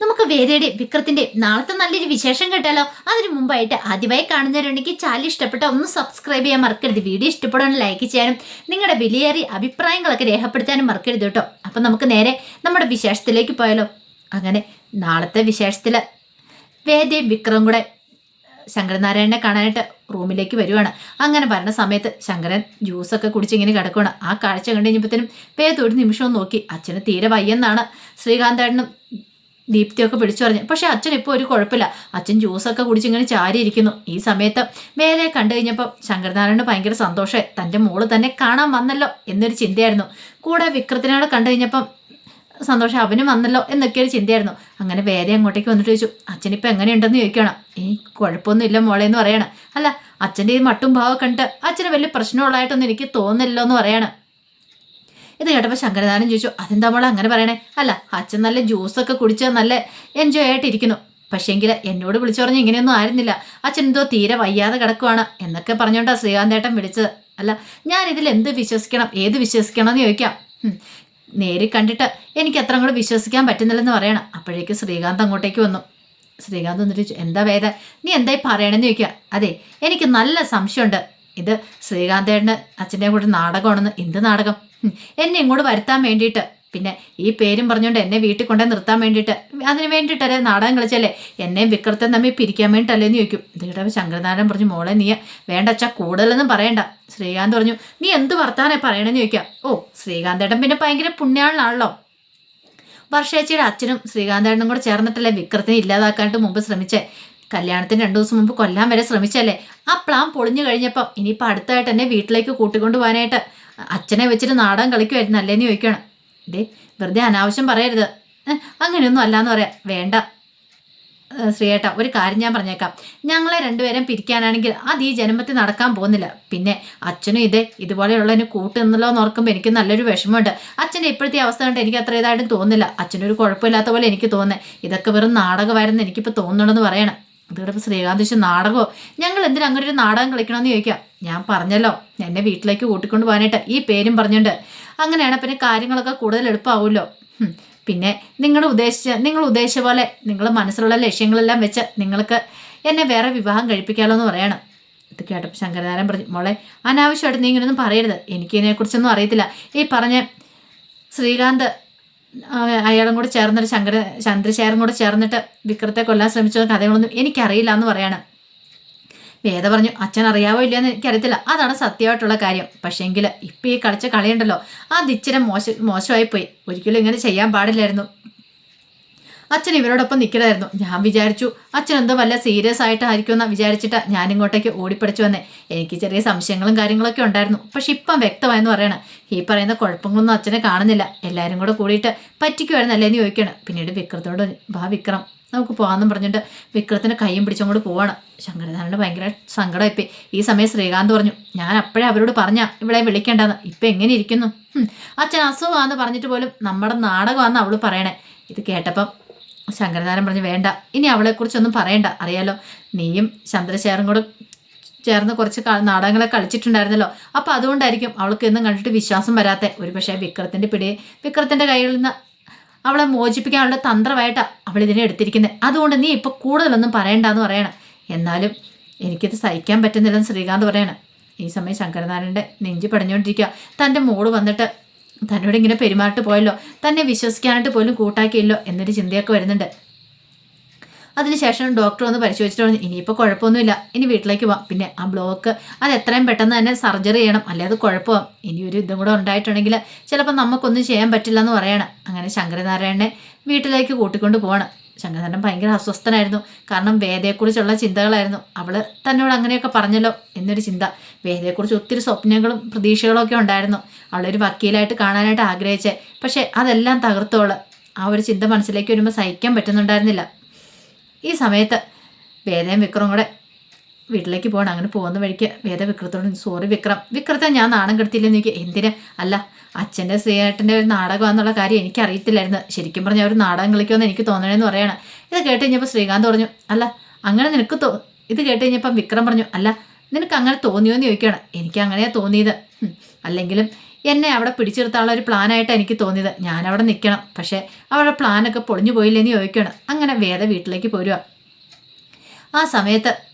നമുക്ക് വേദയുടെ വിക്രത്തിന്റെ നാളത്തെ നല്ലൊരു വിശേഷം കേട്ടാലോ? അതിനു മുമ്പായിട്ട് ആദ്യമായി കാണുന്നവരുണ്ടെങ്കിൽ ചാനൽ ഇഷ്ടപ്പെട്ട ഒന്ന് സബ്സ്ക്രൈബ് ചെയ്യാൻ മറക്കരുത്. വീഡിയോ ഇഷ്ടപ്പെടാൻ ലൈക്ക് ചെയ്യാനും നിങ്ങളുടെ വിലയേറിയ അഭിപ്രായങ്ങളൊക്കെ രേഖപ്പെടുത്താനും മറക്കരുത് കേട്ടോ. അപ്പം നമുക്ക് നേരെ നമ്മുടെ വിശേഷത്തിലേക്ക് പോയാലോ? അങ്ങനെ നാളത്തെ വിശേഷത്തിൽ വേദയും വിക്രവും കൂടെ ശങ്കരനാരായണനെ കാണാനായിട്ട് റൂമിലേക്ക് വരുവാണ്. അങ്ങനെ വരുന്ന സമയത്ത് ശങ്കരൻ ജ്യൂസൊക്കെ കുടിച്ച് ഇങ്ങനെ കിടക്കുകയാണ് ആ കാഴ്ച കണ്ടു കഴിഞ്ഞപ്പോഴത്തേനും വേദ ഒരു നിമിഷവും നോക്കി. അച്ഛന് തീരെ വയ്യെന്നാണ് ശ്രീകാന്തേട്ടനും ദീപ്തിയൊക്കെ പിടിച്ചു പറഞ്ഞു. പക്ഷെ അച്ഛൻ ഇപ്പോൾ ഒരു കുഴപ്പമില്ല. അച്ഛൻ ജ്യൂസൊക്കെ കുടിച്ചിങ്ങനെ ചാരിയിരിക്കുന്നു. ഈ സമയത്ത് വേലയെ കണ്ടു കഴിഞ്ഞപ്പോൾ ശങ്കരനാരായണന് ഭയങ്കര സന്തോഷമായി. തന്റെ മോൾ തന്നെ കാണാൻ വന്നല്ലോ എന്നൊരു ചിന്തയായിരുന്നു. കൂടെ വിക്രത്തിനോട് കണ്ടു കഴിഞ്ഞപ്പം സന്തോഷം അവനും വന്നല്ലോ എന്നൊക്കെ ഒരു ചിന്തയായിരുന്നു. അങ്ങനെ വേദ അങ്ങോട്ടേക്ക് വന്നിട്ട് ചോദിച്ചു അച്ഛനിപ്പോൾ എങ്ങനെയുണ്ടെന്ന് ചോദിക്കണം ഈ കുഴപ്പമൊന്നുമില്ല മോളെ എന്ന് പറയണം. അല്ല അച്ഛന്റെ ഈ മട്ടും ഭാവം കണ്ടിട്ട് അച്ഛന് വലിയ പ്രശ്നമുള്ളതായിട്ടൊന്നും എനിക്ക് തോന്നില്ലല്ലോ എന്ന് പറയണം. ഇത് കേട്ടപ്പോൾ ശങ്കരനാരൻ ചോദിച്ചു അതെന്താ മോളെ അങ്ങനെ പറയണേ? അല്ല അച്ഛൻ നല്ല ജ്യൂസൊക്കെ കുടിച്ച് നല്ല എൻജോയ് ആയിട്ടിരിക്കുന്നു. പക്ഷേങ്കിൽ എന്നോട് വിളിച്ചു പറഞ്ഞ് ഇങ്ങനെയൊന്നും ആയിരുന്നില്ല. അച്ഛൻ എന്തോ തീരെ വയ്യാതെ കിടക്കുവാണ് എന്നൊക്കെ പറഞ്ഞോണ്ടാ ശ്രീകാന്തേട്ടൻ വിളിച്ചത്. അല്ല ഞാൻ ഇതിൽ എന്ത് വിശ്വസിക്കണം? ഏത് വിശ്വസിക്കണം എന്ന് ചോദിക്കാം. നേരിൽ കണ്ടിട്ട് എനിക്ക് അത്ര കൂടെ വിശ്വസിക്കാൻ പറ്റുന്നില്ലെന്ന് പറയണം. അപ്പോഴേക്ക് ശ്രീകാന്ത് അങ്ങോട്ടേക്ക് വന്നു. ശ്രീകാന്ത് എന്നിട്ട് എന്താ വേദ? നീ എന്തായി പറയണമെന്ന് ചോദിക്കുക. അതെ എനിക്ക് നല്ല സംശയമുണ്ട്. ഇത് ശ്രീകാന്തേട്ടന് അച്ഛന്റെ കൂടെ നാടകമാണെന്ന് എന്ത് നാടകം? എന്നെ ഇങ്ങോട്ട് വരുത്താൻ വേണ്ടിയിട്ട്. പിന്നെ ഈ പേരും പറഞ്ഞുകൊണ്ട് എന്നെ വീട്ടിൽ കൊണ്ടേ നിർത്താൻ വേണ്ടിയിട്ട്. അതിന് വേണ്ടിയിട്ടല്ലേ നാടകം കളിച്ചല്ലേ? എന്നെയും വിക്രത്തെ തമ്മിൽ പിരിക്കാൻ വേണ്ടിയിട്ടല്ലേ എന്ന് ചോദിക്കും. ഇതിടെ ശങ്കരനാരായണൻ പറഞ്ഞു മോളെ നീ വേണ്ട അച്ഛാ കൂടുതലൊന്നും പറയണ്ട. ശ്രീകാന്ത് പറഞ്ഞു നീ എന്ത് വർത്താനെ പറയണമെന്ന് ചോദിക്കാം. ഓ ശ്രീകാന്തേട്ടൻ പിന്നെ ഭയങ്കര പുണ്യാളനാണല്ലോ. വർഷേച്ചിയുടെ അച്ഛനും ശ്രീകാന്തേട്ടനും കൂടെ ചേർന്നിട്ടല്ലേ വിക്രത്തിനെ ഇല്ലാതാക്കാനായിട്ട് മുമ്പ് ശ്രമിച്ചേ? കല്യാണത്തിന് രണ്ടു ദിവസം മുമ്പ് കൊല്ലാൻ വരെ ശ്രമിച്ചല്ലേ? ആ പ്ലാൻ പൊളിഞ്ഞു കഴിഞ്ഞപ്പം ഇനിയിപ്പോൾ അടുത്തായിട്ട് എന്നെ വീട്ടിലേക്ക് കൂട്ടിക്കൊണ്ട് പോകാനായിട്ട് അച്ഛനെ വെച്ചിട്ട് നാടകം കളിക്കുമായിരുന്നു അല്ലേന്ന് ചോദിക്കണം ദേ വെറുതെ അനാവശ്യം പറയരുത്. അങ്ങനെയൊന്നും അല്ലാന്ന് പറയാം. വേണ്ട. ശ്രീയേട്ട ഒരു കാര്യം ഞാൻ പറഞ്ഞേക്കാം. ഞങ്ങളെ രണ്ടുപേരും പിരിക്കാനാണെങ്കിൽ അത് ഈ ജന്മത്തിൽ നടക്കാൻ പോകുന്നില്ല. പിന്നെ അച്ഛനും ഇതേ ഇതുപോലെയുള്ളതിന് കൂട്ടുന്നല്ലോ എന്ന് ഓർക്കുമ്പോൾ എനിക്ക് നല്ലൊരു വിഷമമുണ്ട്. അച്ഛന്റെ ഇപ്പോഴത്തെ അവസ്ഥ കണ്ട് എനിക്ക് അത്ര ഇതായിട്ടും തോന്നുന്നില്ല. അച്ഛനൊരു കുഴപ്പമില്ലാത്ത പോലെ എനിക്ക് തോന്നുന്നത് ഇതൊക്കെ വെറും നാടകമായിരുന്നു എനിക്കിപ്പോൾ തോന്നണമെന്ന് പറയണം. അതുകൊണ്ട് ശ്രീകാന്ത് ചോദിച്ചു നാടകമോ ഞങ്ങൾ എന്തിനാ അങ്ങനെ ഒരു നാടകം കളിക്കണമെന്ന് ചോദിക്കാം ഞാൻ പറഞ്ഞല്ലോ എന്നെ വീട്ടിലേക്ക് കൂട്ടിക്കൊണ്ട് പോകാനായിട്ട് ഈ പേരും പറഞ്ഞുണ്ട് അങ്ങനെയാണ് പിന്നെ കാര്യങ്ങളൊക്കെ കൂടുതൽ എളുപ്പമാവുമല്ലോ. പിന്നെ നിങ്ങൾ ഉദ്ദേശിച്ച നിങ്ങൾ ഉദ്ദേശിച്ച പോലെ നിങ്ങൾ മനസ്സിലുള്ള ലക്ഷ്യങ്ങളെല്ലാം വെച്ച് നിങ്ങൾക്ക് എന്നെ വേറെ വിവാഹം കഴിപ്പിക്കാമല്ലോ എന്ന് പറയണം. ഇത് കേട്ടപ്പോൾ ശങ്കരനാരായൻ പറഞ്ഞു മോളെ അനാവശ്യമായിട്ട് നീ ഇങ്ങനെയൊന്നും പറയരുത്. എനിക്കിതിനെക്കുറിച്ചൊന്നും അറിയത്തില്ല. ഈ പറഞ്ഞ ശ്രീകാന്ത് അയാളും കൂടെ ചേർന്നിട്ട് ശങ്കര ചന്ദ്രശേഖരൻ കൂടെ ചേർന്നിട്ട് വിക്രത്തെ കൊല്ലാൻ ശ്രമിച്ച കഥകളൊന്നും എനിക്കറിയില്ല എന്ന് പറയാണ്. വേദ പറഞ്ഞു അച്ഛൻ അറിയാവോ ഇല്ലയെന്ന് എനിക്കറിയത്തില്ല. അതാണ് സത്യമായിട്ടുള്ള കാര്യം. പക്ഷേങ്കിൽ ഇപ്പം ഈ കളിച്ച കളിയുണ്ടല്ലോ അത് ഇച്ചിരി മോശ മോശമായി പോയി ഒരിക്കലും ഇങ്ങനെ ചെയ്യാൻ പാടില്ലായിരുന്നു. അച്ഛൻ ഇവരോടൊപ്പം നിൽക്കണമായിരുന്നു ഞാൻ വിചാരിച്ചു അച്ഛൻ എന്തോ വല്ല സീരിയസ് ആയിട്ടായിരിക്കുമെന്ന് വിചാരിച്ചിട്ട് ഞാൻ ഇങ്ങോട്ടേക്ക് ഓടിപ്പടിച്ചു വന്നേ. എനിക്ക് ചെറിയ സംശയങ്ങളും കാര്യങ്ങളൊക്കെ ഉണ്ടായിരുന്നു. പക്ഷെ ഇപ്പം വ്യക്തമായെന്ന് പറയണം. ഈ പറയുന്ന കുഴപ്പങ്ങളൊന്നും അച്ഛനെ കാണുന്നില്ല. എല്ലാവരും കൂടെ കൂടിയിട്ട് പറ്റിക്കുവായിരുന്നല്ലേ അല്ലേന്ന് ചോദിക്കണം. പിന്നീട് വിക്രത്തോട് വാ വിക്രം നമുക്ക് പോകാമെന്നും പറഞ്ഞിട്ട് വിക്രത്തിന്റെ കൈയും പിടിച്ചങ്ങോട്ട് പോവാണ്. ശങ്കരനാരായണ ഭയങ്കര സങ്കടമായിപ്പോയി. ഈ സമയം ശ്രീകാന്ത് പറഞ്ഞു ഞാൻ അപ്പോഴേ അവരോട് പറഞ്ഞ ഇവിടെ വിളിക്കേണ്ടെന്ന്. ഇപ്പം എങ്ങനെ ഇരിക്കുന്നു? അച്ഛൻ അസുഖമാണെന്ന് പറഞ്ഞിട്ട് പോലും നമ്മുടെ നാടകമാണെന്ന് അവൾ പറയണേ. ഇത് കേട്ടപ്പം ശങ്കരനാരായണൻ പറഞ്ഞു വേണ്ട ഇനി അവളെക്കുറിച്ചൊന്നും പറയണ്ട അറിയാലോ? നീയും ചന്ദ്രശേഖരൻ കൂടെ ചേർന്ന് കുറച്ച് നാടകങ്ങളെ കളിച്ചിട്ടുണ്ടായിരുന്നല്ലോ. അപ്പോൾ അതുകൊണ്ടായിരിക്കും അവൾക്ക് എന്നും കണ്ടിട്ട് വിശ്വാസം വരാത്ത. ഒരു പക്ഷേ വിക്രത്തിന്റെ പിടിയെ വിക്രത്തിന്റെ കയ്യിൽ നിന്ന് അവളെ മോചിപ്പിക്കാനുള്ള തന്ത്രമായിട്ടാണ് അവൾ ഇതിനെ എടുത്തിരിക്കുന്നത് അതുകൊണ്ട് നീ ഇപ്പോൾ കൂടുതലൊന്നും പറയണ്ടെന്ന് പറയണം. എന്നാലും എനിക്കിത് സഹിക്കാൻ പറ്റുന്നില്ലെന്ന് ശ്രീകാന്ത് പറയണം. ഈ സമയം ശങ്കരനാരായണന്റെ നെഞ്ച് പടഞ്ഞുകൊണ്ടിരിക്കുക തന്റെ മോൾ വന്നിട്ട് തന്നോട് ഇങ്ങനെ പെരുമാറിട്ട് പോയല്ലോ. തന്നെ വിശ്വസിക്കാനായിട്ട് പോലും കൂട്ടാക്കിയല്ലോ എന്നൊരു ചിന്തയൊക്കെ വരുന്നുണ്ട്. അതിനുശേഷം ഡോക്ടർ ഒന്ന് പരിശോധിച്ചിട്ട് പറഞ്ഞു ഇനിയിപ്പോൾ കുഴപ്പമൊന്നുമില്ല. ഇനി വീട്ടിലേക്ക് പോവാം. പിന്നെ ആ ബ്ലോക്ക് അത് എത്രയും പെട്ടെന്ന് തന്നെ സർജറി ചെയ്യണം. അല്ലെ അത് ഇനി ഒരു ഇതും കൂടെ ഉണ്ടായിട്ടുണ്ടെങ്കിൽ ചിലപ്പോൾ നമുക്കൊന്നും ചെയ്യാൻ പറ്റില്ല എന്ന് പറയണം. അങ്ങനെ ശങ്കരനാരായണനെ വീട്ടിലേക്ക് കൂട്ടിക്കൊണ്ട് പോവാണ്. ശങ്കരനാരായണൻ ഭയങ്കര അസ്വസ്ഥനായിരുന്നു. കാരണം വേദയെക്കുറിച്ചുള്ള ചിന്തകളായിരുന്നു. അവൾ തന്നോട് അങ്ങനെയൊക്കെ പറഞ്ഞല്ലോ എന്നൊരു ചിന്ത. വേദയെക്കുറിച്ച് ഒത്തിരി സ്വപ്നങ്ങളും പ്രതീക്ഷകളും ഒക്കെ ഉണ്ടായിരുന്നു. അവളൊരു വക്കീലായിട്ട് കാണാനായിട്ട് ആഗ്രഹിച്ചേ. പക്ഷേ അതെല്ലാം തകർത്തോൾ. ആ ഒരു ചിന്ത മനസ്സിലേക്ക് വരുമ്പോൾ സഹിക്കാൻ പറ്റുന്നുണ്ടായിരുന്നില്ല. ഈ സമയത്ത് വേദയും വിക്രവും കൂടെ വീട്ടിലേക്ക് പോകണം അങ്ങനെ പോകുന്ന വഴിക്ക് വേദ വിക്രത്തോട് സോറി വിക്രം. വിക്രത്തെ ഞാൻ നാണം കെടുത്തില്ലെന്ന് എനിക്ക് എന്തിന്? അല്ല അച്ഛന്റെ ശ്രീയേട്ടന്റെ ഒരു നാടകമാണെന്നുള്ള കാര്യം എനിക്ക് അറിയത്തില്ലായിരുന്നു ശരിക്കും പറഞ്ഞാൽ ഒരു നാടകം കളിക്കുമെന്ന് എനിക്ക് തോന്നണേന്ന് പറയണം. ഇത് കേട്ട് കഴിഞ്ഞപ്പോൾ ശ്രീകാന്ത് പറഞ്ഞു അല്ല അങ്ങനെ നിനക്ക് തോ ഇത് കേട്ട് കഴിഞ്ഞപ്പം വിക്രം പറഞ്ഞു അല്ല നിനക്ക് അങ്ങനെ തോന്നിയോ എന്ന് ചോദിക്കുകയാണ് എനിക്ക് അങ്ങനെയാ തോന്നിയത്. അല്ലെങ്കിലും എന്നെ അവിടെ പിടിച്ചേർത്താനുള്ള ഒരു പ്ലാനായിട്ട് എനിക്ക് തോന്നിയത്. ഞാൻ അവിടെ നിൽക്കണം പക്ഷേ അവരുടെ പ്ലാനൊക്കെ പൊളിഞ്ഞു പോയില്ലെന്ന് ചോദിക്കണം. അങ്ങനെ വേദ വീട്ടിലേക്ക് പോരുക ആ സമയത്ത്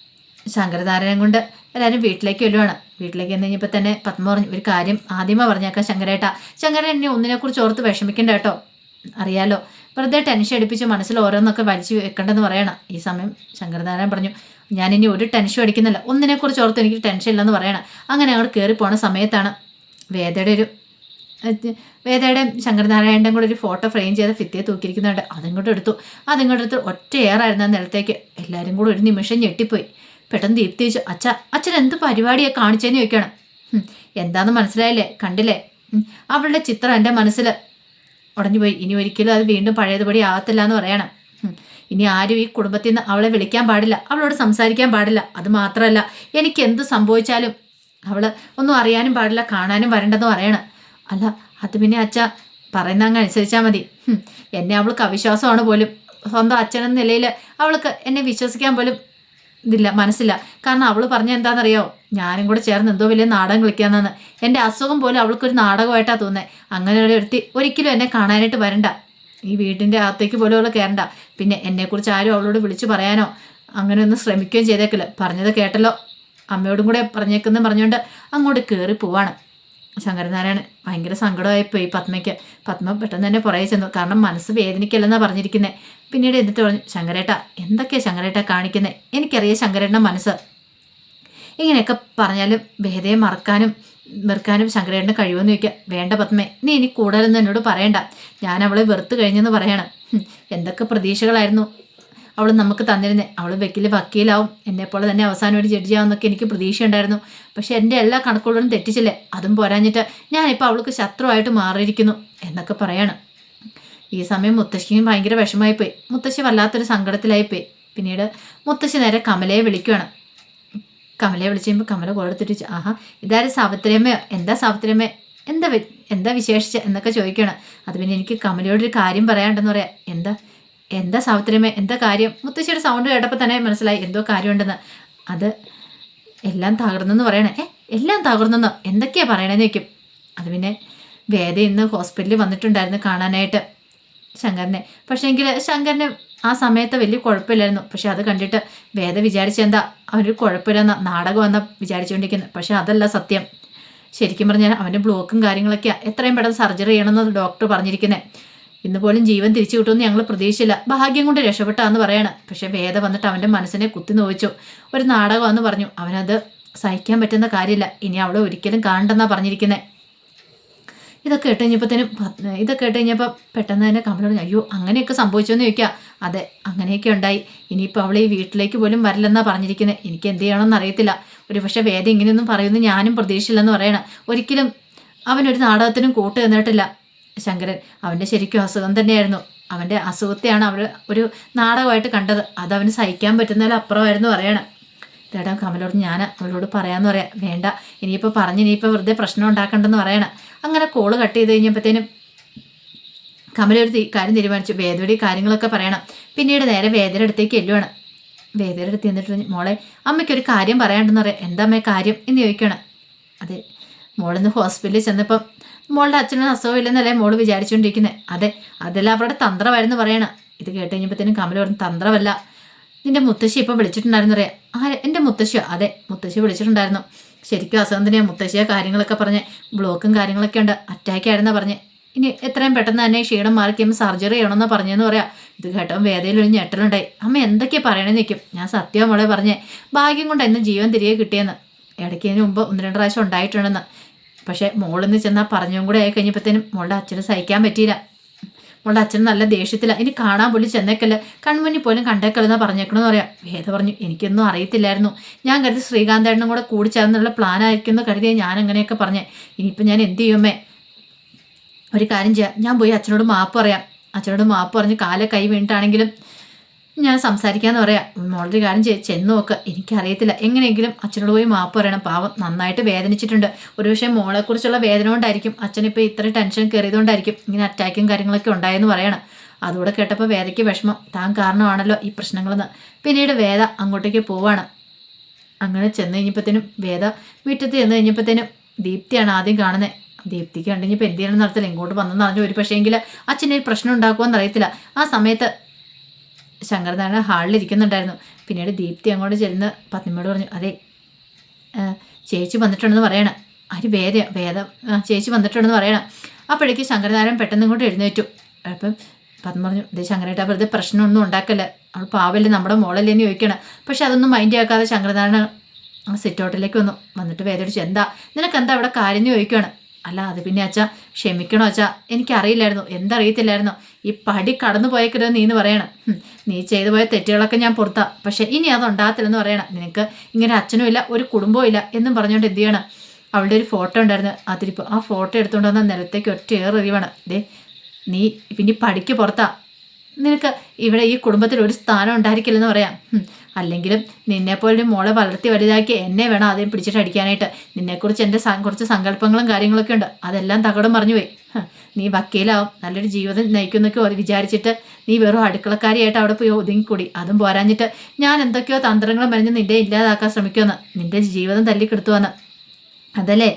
ശങ്കരനാരായണൻ കൊണ്ട് എല്ലാവരും വീട്ടിലേക്ക് വരുവാണ്. വീട്ടിലേക്ക് വന്നു കഴിഞ്ഞപ്പോൾ തന്നെ പത്മ പറഞ്ഞു ഒരു കാര്യം ആദ്യമേ പറഞ്ഞേക്കാം ശങ്കരേട്ട. ശങ്കരൻ എന്നെ ഒന്നിനെക്കുറിച്ച് ഓർത്ത് വിഷമിക്കണ്ട കേട്ടോ. അറിയാലോ. വെറുതെ ടെൻഷൻ അടിപ്പിച്ച് മനസ്സിൽ ഓരോന്നൊക്കെ വലിച്ചു വെക്കണ്ടെന്ന് പറയണം. ഈ സമയം ശങ്കരനാരായണൻ പറഞ്ഞു ഞാൻ ഇനി ഒരു ടെൻഷൻ അടിക്കുന്നില്ല. ഒന്നിനെക്കുറിച്ച് ഓർത്ത് എനിക്ക് ടെൻഷൻ ഇല്ലെന്ന് പറയണം. അങ്ങനെ അങ്ങോട്ട് കയറി പോണ സമയത്താണ് വേദയുടെ ഒരു വേദയുടെ ശങ്കരനാരായണന്റെ കൂടെ ഒരു ഫോട്ടോ ഫ്രെയിം ചെയ്ത ഫിത്തിയെ തൂക്കിയിരിക്കുന്നുണ്ട്. അതിങ്ങോട്ട് എടുത്തു. അതിങ്ങോട്ട് എടുത്ത് ഒറ്റ ഏറായിരുന്നു ആ നിലത്തേക്ക്. എല്ലാവരും കൂടെ ഒരു നിമിഷം ഞെട്ടിപ്പോയി. പെട്ടെന്ന് ദീപ്തി ചോദിച്ചു അച്ഛ അച്ഛൻ എന്ത് പരിപാടിയാണ് കാണിച്ചതെന്ന് ചോദിക്കണം. "ഹും, എന്താന്ന് മനസ്സിലായില്ലേ? കണ്ടില്ലേ? അവളുടെ ചിത്രം എന്റെ മനസ്സിൽ ഉടഞ്ഞുപോയി. ഇനി ഒരിക്കലും അത് വീണ്ടും പഴയതുപടി ആകത്തില്ല എന്ന് പറയണം ഇനി ആരും ഈ കുടുംബത്തിൽ നിന്ന് അവളെ വിളിക്കാൻ പാടില്ല. അവളോട് സംസാരിക്കാൻ പാടില്ല. അത് മാത്രമല്ല എനിക്ക് എന്ത് സംഭവിച്ചാലും അവൾ ഒന്നും അറിയാനും പാടില്ല കാണാനും വരണ്ടെന്ന് പറയണം. അല്ല അത് പിന്നെ അച്ഛ പറയുന്ന അങ്ങ് അനുസരിച്ചാൽ മതി. എന്നെ അവൾക്ക് അവിശ്വാസമാണ് പോലും. സ്വന്തം അച്ഛനെന്ന നിലയിൽ അവൾക്ക് എന്നെ വിശ്വസിക്കാൻ പോലും ഇതില്ല മനസ്സില്ല. കാരണം അവൾ പറഞ്ഞ എന്താണെന്നറിയോ? ഞാനും കൂടെ ചേർന്ന് എന്തോ വലിയ നാടകം കളിക്കാന്നാണ്. എന്റെ അസുഖം പോലും അവൾക്കൊരു നാടകമായിട്ടാ തോന്നുന്നത് അങ്ങനെ ഒരു ഒരുത്തി ഒരിക്കലും എന്നെ കാണാനായിട്ട് വരണ്ട. ഈ വീടിന്റെ അകത്തേക്ക് പോലും അവൾ കയറണ്ട പിന്നെ എന്നെക്കുറിച്ച് ആരും അവളോട് വിളിച്ചു പറയാനോ? അങ്ങനെ ഒന്ന് ശ്രമിക്കുകയും ചെയ്തേക്കില്ല. പറഞ്ഞത് കേട്ടല്ലോ. അമ്മയോടും കൂടെ പറഞ്ഞേക്കെന്ന് പറഞ്ഞുകൊണ്ട് അങ്ങോട്ട് കയറി പോവാണ്. ശങ്കരനാരായണൻ ഭയങ്കര സങ്കടമായിപ്പോയി പത്മയ്ക്ക്. പത്മ പെട്ടെന്ന് തന്നെ പുറകെ ചെന്നു. കാരണം മനസ്സ് വേദനിക്കല്ലെന്നാണ് പറഞ്ഞിരിക്കുന്നത് പിന്നീട് എന്നിട്ട് പറഞ്ഞു ശങ്കരേട്ട എന്തൊക്കെയാണ് ശങ്കരേട്ട കാണിക്കുന്നത് എനിക്കറിയാം ശങ്കരേട്ടന്റെ മനസ്സ്. ഇങ്ങനെയൊക്കെ പറഞ്ഞാലും ഭേദയെ മറക്കാനും വെറുക്കാനും ശങ്കരേട്ടന് കഴിവെന്ന് ചോദിക്കുക. വേണ്ട പത്മേ നീ ഇനി കൂടുതലൊന്നും എന്നോട് പറയണ്ട. ഞാൻ അവളെ വെറുത്ത് കഴിഞ്ഞെന്ന് പറയണം. എന്തൊക്കെ പ്രതീക്ഷകളായിരുന്നു. അവൾ നമുക്ക് തന്നിരുന്നേ. അവൾ വെക്കിൽ വക്കീലാവും. എന്നെപ്പോലെ തന്നെ അവസാനം ഒരു ജഡ്ജിയാവുന്നൊക്കെ എനിക്ക് പ്രതീക്ഷയുണ്ടായിരുന്നു. പക്ഷെ എന്റെ എല്ലാ കണക്കുകളും തെറ്റിച്ചില്ലേ? അതും പോരാഞ്ഞിട്ട് ഞാനിപ്പോൾ അവൾക്ക് ശത്രുവായിട്ട് മാറിയിരിക്കുന്നു എന്നൊക്കെ പറയാണ്. ഈ സമയം മുത്തശ്ശിയും ഭയങ്കര വിഷമായിപ്പോയി മുത്തശ്ശി വല്ലാത്തൊരു സങ്കടത്തിലായിപ്പോയി. പിന്നീട് മുത്തശ്ശി നേരെ കമലയെ വിളിക്കുകയാണ് കമലയെ വിളിച്ചു കഴിയുമ്പോൾ കമല കൊടുത്തിട്ട് ആഹാ ഇതാരും സാവിത്രിയമ്മയോ? എന്താ സാവിത്രിയമ്മ? എന്താ എന്താ വിശേഷിച്ച്? എന്നൊക്കെ ചോദിക്കണം അത് പിന്നെ എനിക്ക് കമലയോടൊരു കാര്യം പറയാണ്ടെന്ന് പറയാം. എന്താ? എന്താ സാവിത്രിയമ്മ? എന്താ കാര്യം? മുത്തശ്ശിയുടെ സൗണ്ട് കേട്ടപ്പോൾ തന്നെ മനസ്സിലായി. എന്തോ കാര്യമുണ്ടെന്ന്. അത് എല്ലാം തകർന്നെന്ന് പറയണേ. ഏ എല്ലാം തകർന്നെന്നോ? എന്തൊക്കെയാ പറയണേന്ന് ചോദിക്കും. അത് പിന്നെ വേദ ഇന്ന് ഹോസ്പിറ്റലിൽ വന്നിട്ടുണ്ടായിരുന്നു കാണാനായിട്ട് ശങ്കരനെ. പക്ഷേ എങ്കിൽ ശങ്കരന് ആ സമയത്ത് വലിയ കുഴപ്പമില്ലായിരുന്നു. പക്ഷെ അത് കണ്ടിട്ട് വേദ വിചാരിച്ചെന്താ? അവനൊരു കുഴപ്പമില്ലെന്ന നാടകം എന്നാ വിചാരിച്ചുകൊണ്ടിരിക്കുന്നത് പക്ഷെ അതല്ല സത്യം. ശരിക്കും പറഞ്ഞാൽ അവന്റെ ബ്ലോക്കും കാര്യങ്ങളൊക്കെയാണ് എത്രയും പെട്ടെന്ന് സർജറി ചെയ്യണമെന്ന് ഡോക്ടർ പറഞ്ഞിരിക്കുന്നത് ഇന്ന് പോലും ജീവൻ തിരിച്ചു കിട്ടുമെന്ന് ഞങ്ങൾ പ്രതീക്ഷയില്ല ഭാഗ്യം കൊണ്ട് രക്ഷപ്പെട്ടാന്ന് പറയാണ്. പക്ഷെ വേദ വന്നിട്ട് അവന്റെ മനസ്സിനെ കുത്തി നോവിച്ചു. ഒരു നാടകമാണെന്ന് പറഞ്ഞു. അവനത് സഹിക്കാൻ പറ്റുന്ന കാര്യമില്ല. ഇനി അവളെ ഒരിക്കലും കാണണ്ടെന്നാണ് പറഞ്ഞിരിക്കുന്നത് ഇതൊക്കെ കേട്ട് കഴിഞ്ഞപ്പോഴത്തേനും ഇതൊക്കെ കേട്ട് കഴിഞ്ഞപ്പോൾ പെട്ടെന്ന് തന്നെ കമല പറഞ്ഞു അയ്യോ അങ്ങനെയൊക്കെ സംഭവിച്ചോന്ന് ചോദിക്കുക അതെ അങ്ങനെയൊക്കെ ഉണ്ടായി. ഇനിയിപ്പോൾ അവൾ ഈ വീട്ടിലേക്ക് പോലും വരില്ലെന്നാണ് പറഞ്ഞിരിക്കുന്നത് എനിക്ക് എന്ത് ചെയ്യണമെന്ന് അറിയത്തില്ല. ഒരു പക്ഷേ വേദ ഇങ്ങനെയൊന്നും പറയുമെന്ന് ഞാനും പ്രതീക്ഷയില്ലെന്ന് പറയണം. ഒരിക്കലും അവനൊരു നാടകത്തിനും കൂട്ട് നിന്നിട്ടില്ല. ശങ്കരൻ അവന്റെ ശരിക്കും അസുഖം തന്നെയായിരുന്നു. അവന്റെ അസുഖത്തെയാണ് അവൾ ഒരു നാടകമായിട്ട് കണ്ടത്. അത് അവന് സഹിക്കാൻ പറ്റുന്നതിലും അപ്പുറമായിരുന്നു പറയണം. ചേട്ടാ കമലോട് ഞാൻ അവളോട് പറയാമെന്ന് പറയാം. വേണ്ട ഇനിയിപ്പോൾ പറഞ്ഞ് ഇനിയിപ്പോൾ വെറുതെ പ്രശ്നം ഉണ്ടാക്കണ്ടെന്ന് പറയണം. അങ്ങനെ കോൾ കട്ട് ചെയ്ത് കഴിഞ്ഞപ്പോഴത്തേനും കമല കാര്യം തീരുമാനിച്ചു. വേദയുടെ കാര്യങ്ങളൊക്കെ പറയണം. പിന്നീട് നേരെ വേദയുടെ അടുത്തേക്ക് എല്ലുവാണ് വേദയുടെ അടുത്ത് എന്നിട്ട് മോളെ അമ്മയ്ക്കൊരു കാര്യം പറയാണ്ടെന്ന് പറയാം. എന്താ അമ്മേ കാര്യം? എന്ന് ചോദിക്കണം അതെ മോളിന്ന് ഹോസ്പിറ്റലിൽ ചെന്നപ്പം മോളുടെ അച്ഛനും അസുഖമില്ലെന്നല്ലേ മോൾ വിചാരിച്ചുകൊണ്ടിരിക്കുന്നത് അതെ അതെല്ലാം അവരുടെ തന്ത്രമായിരുന്നു പറയണം. ഇത് കേട്ട് കഴിഞ്ഞപ്പോഴത്തേനും കമല പറഞ്ഞു തന്ത്രമല്ല. നിന്റെ മുത്തശ്ശി ഇപ്പം വിളിച്ചിട്ടുണ്ടായിരുന്നു അറിയാം. ആരെ? എന്റെ മുത്തശ്ശിയോ? അതെ മുത്തശ്ശി വിളിച്ചിട്ടുണ്ടായിരുന്നു. ശരിക്കും അസുഖം തന്നെയാണ് മുത്തശ്ശിയെ കാര്യങ്ങളൊക്കെ പറഞ്ഞ്. ബ്ലോക്കും കാര്യങ്ങളൊക്കെ ഉണ്ട്. അറ്റാക്ക് ആയിരുന്നു പറഞ്ഞ്. ഇനി എത്രയും പെട്ടെന്ന് തന്നെ ക്ഷീണം മാറി കഴിയുമ്പോൾ സർജറി ചെയ്യണമെന്ന് പറഞ്ഞെന്ന് പറയാം. ഇത് കേട്ടോ വേദയിൽ ഒരു ഞെട്ടലുണ്ടായി. അമ്മ എന്തൊക്കെയാണ് പറയണമെന്ന് നിൽക്കും ഞാൻ സത്യം മോളെ പറഞ്ഞേ ഭാഗ്യം കൊണ്ട് എന്നും ജീവൻ തിരികെ കിട്ടിയെന്ന്. ഇടയ്ക്ക് മുമ്പ് ഒന്ന് രണ്ട് പ്രാവശ്യം ഉണ്ടായിട്ടുണ്ടെന്ന്. പക്ഷേ മോളിന്ന് ചെന്നാൽ പറഞ്ഞും കൂടെ ആയി കഴിഞ്ഞപ്പോഴത്തേനും മോളുടെ അച്ഛന് സഹിക്കാൻ പറ്റിയില്ല. മോളുടെ അച്ഛൻ നല്ല ദേഷ്യത്തില്ല ഇനി കാണാൻ പോലും ചെന്നേക്കല്ല. കൺമുന്നിൽ പോലും കണ്ടേക്കല്ലെന്നാ പറഞ്ഞേക്കണമെന്ന് പറയാം. വേദ പറഞ്ഞു എനിക്കൊന്നും അറിയത്തില്ലായിരുന്നു. ഞാൻ കരുതി ശ്രീകാന്തേട്ടനും കൂടെ കൂടി ചേർന്നുള്ള പ്ലാൻ ആയിരിക്കും എന്ന് കരുതിയാൽ ഞാൻ അങ്ങനെയൊക്കെ പറഞ്ഞേ. ഇനിയിപ്പോൾ ഞാൻ എന്ത് ചെയ്യുമേ ഒരു കാര്യം ചെയ്യാം. ഞാൻ പോയി അച്ഛനോട് മാപ്പ് പറയാം. അച്ഛനോട് മാപ്പ് പറഞ്ഞ് കാലെ കൈ വീണിട്ടാണെങ്കിലും ഞാൻ സംസാരിക്കാന്ന് പറയാം. മോളൊരു കാര്യം ചെയ്യ് ചെന്ന് നോക്ക്. എനിക്കറിയത്തില്ല. എങ്ങനെയെങ്കിലും അച്ഛനോട് പോയി മാപ്പ് പറയണം. പാവം നന്നായിട്ട് വേദനിച്ചിട്ടുണ്ട്. ഒരുപക്ഷെ മോളെക്കുറിച്ചുള്ള വേദന കൊണ്ടായിരിക്കും അച്ഛനിപ്പോൾ ഇത്ര ടെൻഷൻ കയറിയതുകൊണ്ടായിരിക്കും ഇങ്ങനെ അറ്റാക്കും കാര്യങ്ങളൊക്കെ ഉണ്ടായെന്ന് പറയണം. അതുകൂടെ കേട്ടപ്പോൾ വേദയ്ക്ക് വിഷമം. താൻ കാരണമാണല്ലോ ഈ പ്രശ്നങ്ങളെന്ന്. പിന്നീട് വേദ അങ്ങോട്ടേക്ക് പോവാണ്. അങ്ങനെ ചെന്ന് കഴിഞ്ഞപ്പോഴത്തേനും വേദ വീട്ടിൽ ചെന്ന് കഴിഞ്ഞപ്പോഴത്തേനും ദീപ്തിയാണ് ആദ്യം കാണുന്നത് ദീപ്തിക്ക് കണ്ടിപ്പോൾ എന്ത് ചെയ്യണം നടത്തില്ല ഇങ്ങോട്ട് വന്നെന്ന് അറിഞ്ഞു. ഒരു പക്ഷേങ്കിൽ അച്ഛനെ ഒരു പ്രശ്നം ഉണ്ടാക്കുമെന്ന് അറിയത്തില്ല ആ സമയത്ത് ശങ്കരനാരായണ ഹാളിൽ ഇരിക്കുന്നുണ്ടായിരുന്നു. പിന്നീട് ദീപ്തി അങ്ങോട്ട് ചെല്ലുന്ന പത്നിയോട് പറഞ്ഞു അതെ ചേച്ചി വന്നിട്ടുണ്ടെന്ന് പറയണം. ആര് വേദ വേദ ചേച്ചി വന്നിട്ടുണ്ടെന്ന് പറയണം. അപ്പോഴേക്ക് ശങ്കരനാരായണൻ പെട്ടെന്ന് ഇങ്ങോട്ട് എഴുന്നേറ്റു. അപ്പം പത്മ പറഞ്ഞു ഇത് ശങ്കരേട്ട വെറുതെ പ്രശ്നമൊന്നും ഉണ്ടാക്കല്ല. അവൾ പാവല്ലേ നമ്മുടെ മോളല്ലേ എന്ന് ചോദിക്കണം. പക്ഷെ അതൊന്നും മൈൻഡ് ആക്കാതെ ശങ്കരനാരായണൻ സിറ്റ് സിറ്റൗട്ടിലേക്ക് വന്നു. വന്നിട്ട് വേദടിച്ചു എന്താ? നിനക്ക് എന്താ അവിടെ കാര്യം ചോദിക്കുകയാണ് അല്ല അത് പിന്നെ അച്ഛ ക്ഷമിക്കണോ അച്ഛ? എനിക്കറിയില്ലായിരുന്നു. എന്തറിയത്തില്ലായിരുന്നു? ഈ പടി കടന്നു പോയേക്കരുത് നീ എന്ന് പറയണം. നീ ചെയ്തു പോയ തെറ്റുകളൊക്കെ ഞാൻ പുറത്താ. പക്ഷെ ഇനി അത് ഉണ്ടാകത്തില്ലെന്ന് പറയണം. നിനക്ക് ഇങ്ങനെ അച്ഛനും ഇല്ല ഒരു കുടുംബവും ഇല്ല എന്നും പറഞ്ഞുകൊണ്ട് എന്ത് ചെയ്യണം? അവളുടെ ഒരു ഫോട്ടോ ഉണ്ടായിരുന്നു. അതിരിപ്പ് ആ ഫോട്ടോ എടുത്തുകൊണ്ട് വന്ന നിലത്തേക്ക് ഒറ്റ ഏറെറിയുവാണ് ദേ നീ പിന്നെ പടിക്ക് പുറത്താ. നിനക്ക് ഇവിടെ ഈ കുടുംബത്തിൽ ഒരു സ്ഥാനം ഉണ്ടായിരിക്കില്ലെന്ന് പറയാം. അല്ലെങ്കിലും നിന്നെപ്പോലെ ഒരു മോളെ വളർത്തി വലുതാക്കി എന്നെ വേണം ആദ്യം പിടിച്ചിട്ട് അടിക്കാനായിട്ട് നിന്നെക്കുറിച്ച് എന്റെ കുറച്ച് സങ്കല്പങ്ങളും കാര്യങ്ങളൊക്കെ ഉണ്ട്. അതെല്ലാം തകടം പറഞ്ഞു പോയി നീ വക്കീലാവും. നല്ലൊരു ജീവിതം നയിക്കുന്നൊക്കെ വിചാരിച്ചിട്ട് നീ വെറും അടുക്കളക്കാരിയായിട്ട് അവിടെ പോയി ഒതുങ്ങിക്കൂടി. അതും പോരാഞ്ഞിട്ട് ഞാൻ എന്തൊക്കെയോ തന്ത്രങ്ങളും പറഞ്ഞ് നിന്റെ ഇല്ലാതാക്കാൻ ശ്രമിക്കുമെന്ന്. നിന്റെ ജീവിതം തല്ലിക്കെടുത്തുവന്ന്. അതല്ലേ?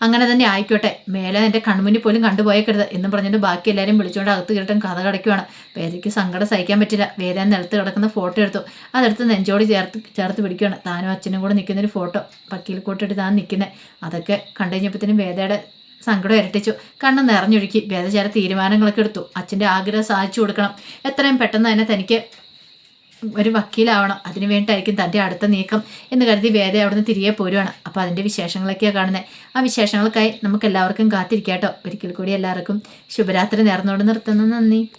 അങ്ങനെ തന്നെ ആയിക്കോട്ടെ. മേലെ എന്റെ കൺമുന്നിൽ പോലും കണ്ടുപോയേക്കരുത് എന്ന് പറഞ്ഞിട്ട് ബാക്കി എല്ലാവരും വിളിച്ചുകൊണ്ട് അകത്ത് കയറിട്ടും കഥ കടയ്ക്കുവാണ് വേദയ്ക്ക് സങ്കടം സഹിക്കാൻ പറ്റില്ല. വേദ നിലത്ത് കിടക്കുന്ന ഫോട്ടോ എടുത്തു. അതെടുത്ത് നെഞ്ചോട് ചേർത്ത് ചേർത്ത് പിടിക്കുകയാണ് താനും അച്ഛനും കൂടെ നിൽക്കുന്നൊരു ഫോട്ടോ. പക്കിയിൽ കൂട്ടിട്ട് താൻ നിൽക്കുന്നത് അതൊക്കെ കണ്ടു കഴിഞ്ഞപ്പോഴത്തേനും വേദയുടെ സങ്കടം ഇരട്ടിച്ചു. കണ്ണ് നിറഞ്ഞൊഴുക്കി വേദ ചില തീരുമാനങ്ങളൊക്കെ എടുത്തു. അച്ഛന്റെ ആഗ്രഹം സാധിച്ചു കൊടുക്കണം. എത്രയും പെട്ടെന്ന് തന്നെ തനിക്ക് ഒരു വക്കീലാവണം. അതിനു വേണ്ടിയിട്ടായിരിക്കും തന്റെ അടുത്ത നീക്കം എന്ന് കരുതി വേദ അവിടുന്ന് തിരികെ പോരുവാണ്. അപ്പോൾ അതിന്റെ വിശേഷങ്ങളൊക്കെയാണ് കാണുന്നത് ആ വിശേഷങ്ങൾക്കായി നമുക്ക് എല്ലാവർക്കും കാത്തിരിക്കാം കേട്ടോ ഒരിക്കൽ കൂടി എല്ലാവർക്കും ശുഭരാത്രി നേർന്നുകൊണ്ട് നിർത്തുന്നു. നന്ദി.